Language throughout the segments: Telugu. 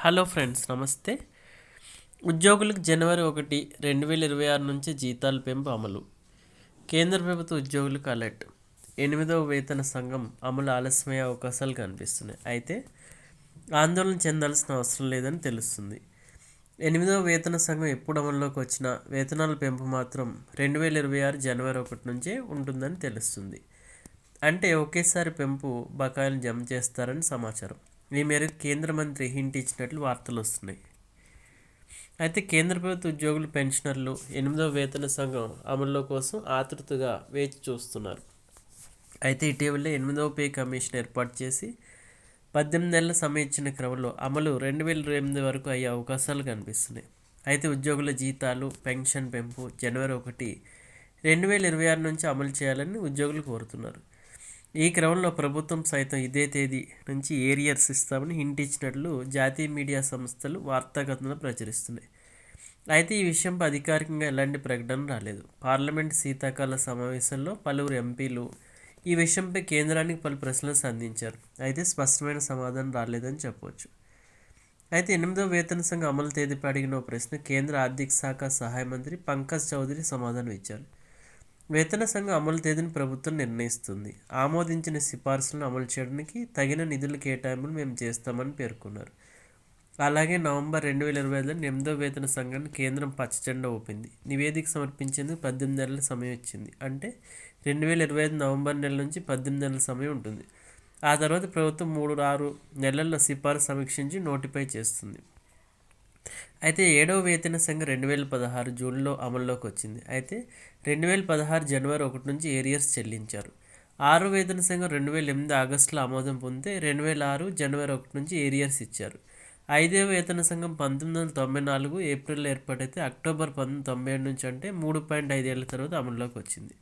హలో ఫ్రెండ్స్ నమస్తే. ఉద్యోగులకు జనవరి ఒకటి రెండు వేల ఇరవై ఆరు నుంచి జీతాల పెంపు అమలు. కేంద్ర ప్రభుత్వ ఉద్యోగులకు అలర్ట్. ఎనిమిదవ వేతన సంఘం అమలు ఆలస్యమయ్యే అవకాశాలు కనిపిస్తున్నాయి. అయితే ఆందోళన చెందాల్సిన అవసరం లేదని తెలుస్తుంది. ఎనిమిదవ వేతన సంఘం ఎప్పుడు అమల్లోకి వచ్చినా వేతనాల పెంపు మాత్రం రెండు వేల ఇరవై ఆరు జనవరి ఒకటి నుంచే ఉంటుందని తెలుస్తుంది. అంటే ఒకేసారి పెంపు బకాయిలు జమ చేస్తారని సమాచారం. ఈ మేరకు కేంద్ర మంత్రి హింట్ ఇచ్చినట్లు వార్తలు వస్తున్నాయి. అయితే కేంద్ర ప్రభుత్వ ఉద్యోగులు పెన్షనర్లు ఎనిమిదవ వేతన సంఘం అమల్లో కోసం ఆతృతగా వేచి చూస్తున్నారు. అయితే ఇటీవలే ఎనిమిదవ పే కమిషన్ ఏర్పాటు చేసి పద్దెనిమిది నెలల సమయం ఇచ్చిన క్రమంలో అమలు రెండు వేల ఎనిమిది వరకు అయ్యే అవకాశాలు కనిపిస్తున్నాయి. అయితే ఉద్యోగుల జీతాలు పెన్షన్ పెంపు జనవరి ఒకటి రెండు వేల ఇరవై ఆరు నుంచి అమలు చేయాలని ఉద్యోగులు కోరుతున్నారు. ఈ క్రమంలో ప్రభుత్వం సైతం ఇదే తేదీ నుంచి ఏరియర్స్ ఇస్తామని హింట్ ఇచ్చినట్లు జాతీయ మీడియా సంస్థలు వార్తాకథనలు ప్రచురిస్తున్నాయి. అయితే ఈ విషయంపై అధికారికంగా ఎలాంటి ప్రకటన రాలేదు. పార్లమెంట్ శీతాకాల సమావేశంలో పలువురు ఎంపీలు ఈ విషయంపై కేంద్రానికి పలు ప్రశ్నలు సంధించారు. అయితే స్పష్టమైన సమాధానం రాలేదని చెప్పవచ్చు అయితే ఎనిమిదో వేతన సంఘం అమలు తేదీపై అడిగిన ప్రశ్న కేంద్ర ఆర్థిక శాఖ సహాయ మంత్రి పంకజ్ చౌదరి సమాధానం ఇచ్చారు. వేతన సంఘం అమలు తేదీని ప్రభుత్వం నిర్ణయిస్తుంది. ఆమోదించిన సిఫార్సులను అమలు చేయడానికి తగిన నిధుల కేటాయింపులు మేము చేస్తామని పేర్కొన్నారు. అలాగే నవంబర్ రెండు వేల ఇరవై ఐదులో ఎనిమిదో వేతన సంఘాన్ని కేంద్రం పచ్చజెండా ఊపింది. నివేదిక సమర్పించేందుకు పద్దెనిమిది నెలల సమయం ఇచ్చింది. అంటే రెండు వేల ఇరవై ఐదు నవంబర్ నెల నుంచి పద్దెనిమిది నెలల సమయం ఉంటుంది. ఆ తర్వాత ప్రభుత్వం మూడు ఆరు నెలల్లో సిఫార్సు సమీక్షించి నోటిఫై చేస్తుంది. అయితే ఏడవ వేతన సంఘం రెండు వేల పదహారు జూన్లో అమల్లోకి వచ్చింది అయితే రెండు వేల పదహారు జనవరి ఒకటి నుంచి ఏరియర్స్ చెల్లించారు. ఆరో వేతన సంఘం రెండు వేల ఎనిమిది ఆగస్టులో ఆమోదం పొందితే రెండు వేల ఆరు జనవరి ఒకటి నుంచి ఏరియర్స్ ఇచ్చారు. ఐదవ వేతన సంఘం పంతొమ్మిది వందల తొంభై నాలుగు ఏప్రిల్లో ఏర్పాటైతే అక్టోబర్ పంతొమ్మిది తొంభై ఏడు నుంచి అంటే మూడు పాయింట్ ఐదేళ్ళ తర్వాత అమల్లోకి వచ్చింది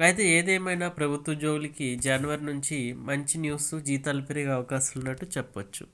అయితే ఏదేమైనా ప్రభుత్వ ఉద్యోగులకి జనవరి నుంచి మంచి న్యూస్ జీతాలు పెరిగే అవకాశాలు ఉన్నట్టు చెప్పొచ్చు.